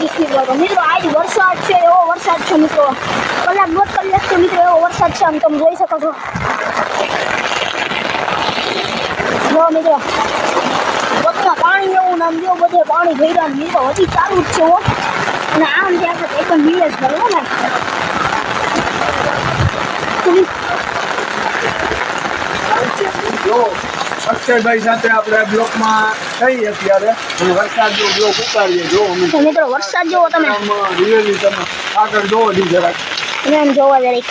જ છે વરસાદ છે મિત્રો. કલાક દોઢ કલાક મિત્રો, એવો વરસાદ છે તમે જોઈ શકો જો મિત્રો બધા પાણી એવું નામ જો બધે પાણી ભર્યા ને મિત્રો, હજી ચાલુ જ છે અને આમ ત્યાં આપણે એક મિલે જ કરો ને. જો અક્ષયભાઈ સાથે આપણે બ્લોકમાં થઈ અત્યારે અને વરસાદ જો બ્લોક ઉતારીએ જો અમે. તો મિત્રો વરસાદ જોવો તમે. આમાં રિયલી તમે આગળ જોવો જી જરાક. અને આમ જોવા જરીક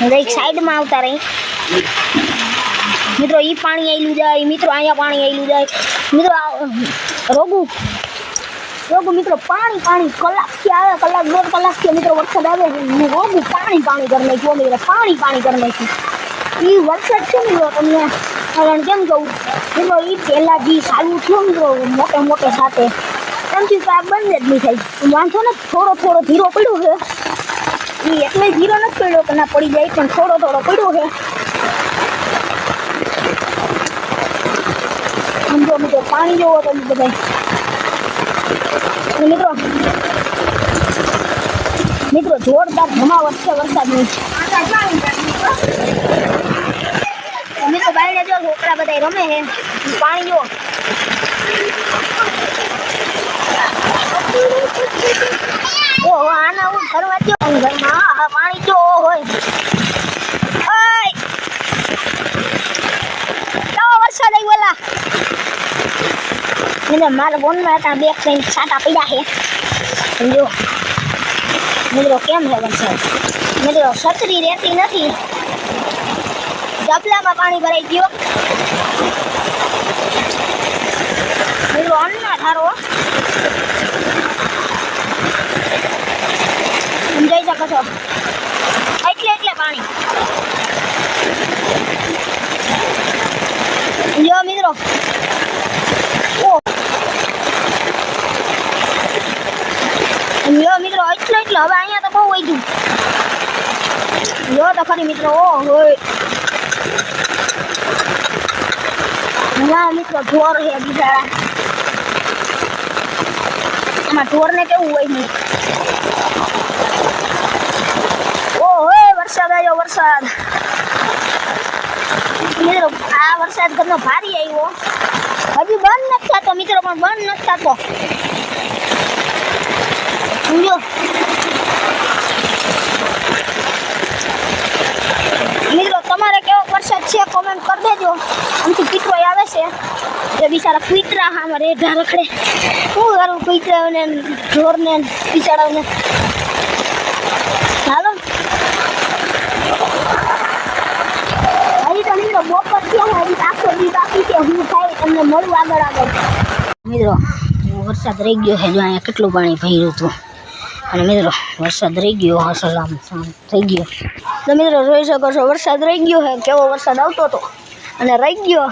જરીક સાઈડમાં આવતા રહી. મિત્રો ઈ પાણી આવેલું જાય મિત્રો અહીંયા પાણી આવેલું જાય. મિત્રો આ રોગુ. રોગુ મિત્રો પાણી પાણી કલાકથી આવે કલાક દોઢ કલાકથી મિત્રો વરસાદ આવે. ને રોગુ પાણી પાણી કરી નાખ્યું. મિત્રો પાણી પાણી કરી નાખ્યું. એ વરસાદ છે મિત્રો તમને કારણ કેમ કહું મિત્રો એ પહેલાં જે ચાલુ થયો મિત્રો મોટે મોટે સાથે. એમથી કે આ બંધ જ નહીં થાય. વાંધો ને થોડો થોડો ધીરો પડ્યો છે. એ એટલે ધીરો નથી પડ્યો કે ના પડી જાય, પણ થોડો થોડો પડ્યો છે. સમજો મિત્રો, પાણી જોવો તમે બધા મિત્રો જોરદાર જમાવટ છે. વરસાદની મિત્રો બાઈને જો છોકરા બધા રમે છે પાણી જો. ઓહો, આના હું ફરવા ગયો ઘરમાં. હા હા પાણી જો હોય. વરસાદ આવ્યો મિત્રો મારા ફોનમાં હતા, બે ત્રણ છાંટા પડ્યા છે. સમજો. મિત્રો કેમ છે? વરસાદ મિત્રો છત્રી રહેતી નથી. ડબલામાં પાણી ભરાઈ ગયો. મિત્રો અન્ના ઠારો સમજાઈ શકો છો એટલે એટલે પાણી જો મિત્રો ઓ જો મિત્રો એટલે એટલે હવે અહીંયા તો બહુ વહી ગયું જો તો મિત્રો ઓ મિત્રો ઢોર ને બિચારા. આમાં ઢોરને કેવું હોય નહીં હોય વરસાદ આવ્યો વરસાદ. મિત્રો, આ વરસાદ ઘરનો ભારી આવ્યો હજી બંધ નથી થતો, મિત્રો, પણ બંધ નથી થતો મિત્રો તમારે કેવો વરસાદ છે કોમેન્ટ કરી દેજો. આમથી પીટવાઈ આવે છે. એ બિચારા કુતરા આમાં રેઢા રખડે. શું કરું કુતરાઓને ઢોરને બિચારાઓને. હાલો. હજી તો મિત્રો બપોર થયો હજી આખો દી બાકી છે. હું થાય તમને મળું આગળ આગળ. મિત્રો, વરસાદ રહી ગયો છે, જો અહીંયા કેટલું પાણી ભર્યું હતું. અને મિત્રો, વરસાદ રહી ગયો હસલામ થઈ ગયો. તો મિત્રો, જોઈ શકો છો, વરસાદ રહી ગયો હે, કેવો વરસાદ આવતો હતો. અને રહી ગયો.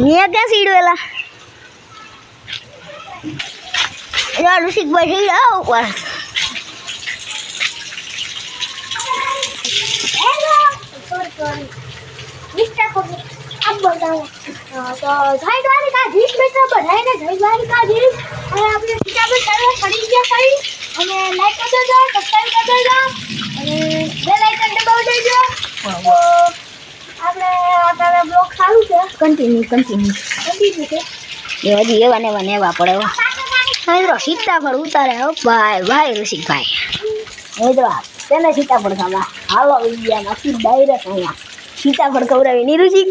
મેં ક્યાં સીડવેલા? ઋષિકભાઈ સીડ આવો અને લાઈક કરી દેજો સબસ્ક્રાઇબ કરી દેજો અને બેલ આઇકન દબાવી દેજો તો આપણે અત્યારે બ્લોગ ચાલુ છે. કન્ટિન્યુ કન્ટિન્યુ કન્ટિન્યુ છે. એવા ને એવા ને એવા પડે હવે તો સીતાફળ ઉતારે હો. ભાઈ ભાઈ ઋષિકભાઈ મિત્રો તેને સીતાફળ ખાવા. હાલો વિદ્યા નથી ડાયરેક્ટ અહીંયા. સીતાફળ ખવડાવી. ની ઋષિક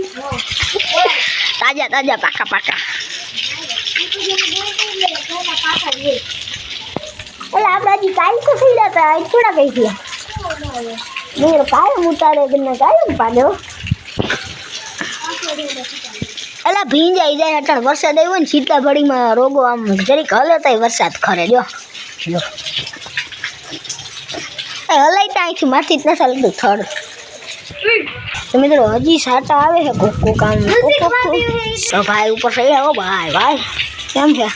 તાજા તાજા પાકા પાકા. એટલે આપણે હજી કાલ તો થઈ જતા આજ થોડા કઈ થયા મિત્રો કાયમ ઉતારે તમને કાયમ પાડ્યો. એલા ભીંજાઈ જાય અટાણ વરસાદ આવ્યો ને સીતાફળીમાં રોગો આમ જરીક હલે તોય વરસાદ ખરે જો જો એ હલાઈ તા અહીંથી માથી જ નથી લીધું થડ. તો મિત્રો હજી સાટા આવે છે કોક કોક આમ તો. ભાઈ ઉપર થઈ આવો ભાઈ ભાઈ. કેમ છે?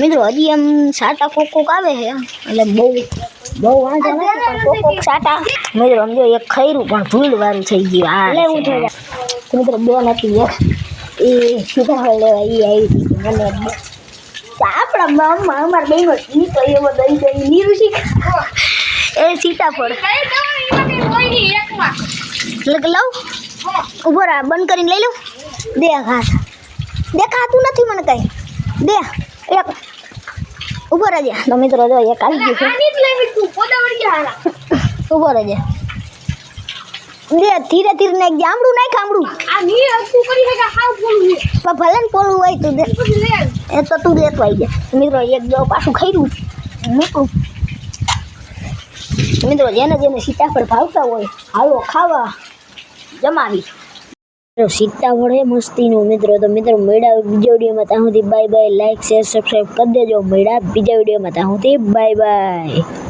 મિત્રો હજી એમ સાટા કોક કોક આવે છે એટલે બહુ બહુ વાંધો નથી પણ કોક કોક સાટા. મિત્રો સમજો એક ખૈરું પણ ભૂલ વાળું થઈ ગયું. આ લેવું. તો મિત્રો બે નથી એક. એ સીધા લેવા એ આવી હતી મને આપણા મામા અમારા બહેનો ઈ તો એવો દઈ દઈ નીરું એ સીતાફળ લઉં? ઊભો બંધ કરીને લઈ લઉં? દે ઘાસ દેખાતું નથી મને કઈ. દે એક. ઊભો રહેજે. તો મિત્રો જો એક આવી ગયું છે. ઊભો રહેજે. દે ધીરે ધીરે નાખ જામડું નાખ આમડું આ ની હરખું કરી શકે હાવ ફૂલ છે? પણ ભલે ને પોલું હોય તું દે. એ તો તું લેતો આવી જાય મિત્રો એક જો પાછું ખાઈ મૂકું. મિત્રો જેને જેને સીતાફળ ભાવતા હોય હાલો ખાવા જમાવી. સીતાફળ એ મસ્તીનું મિત્રો તો મિત્રો મળ્યા બીજા વિડીયોમાં ત્યાં સુધી bye bye like share subscribe કરી દેજો. મળ્યા બીજા વિડીયોમાં ત્યાં સુધી બાય બાય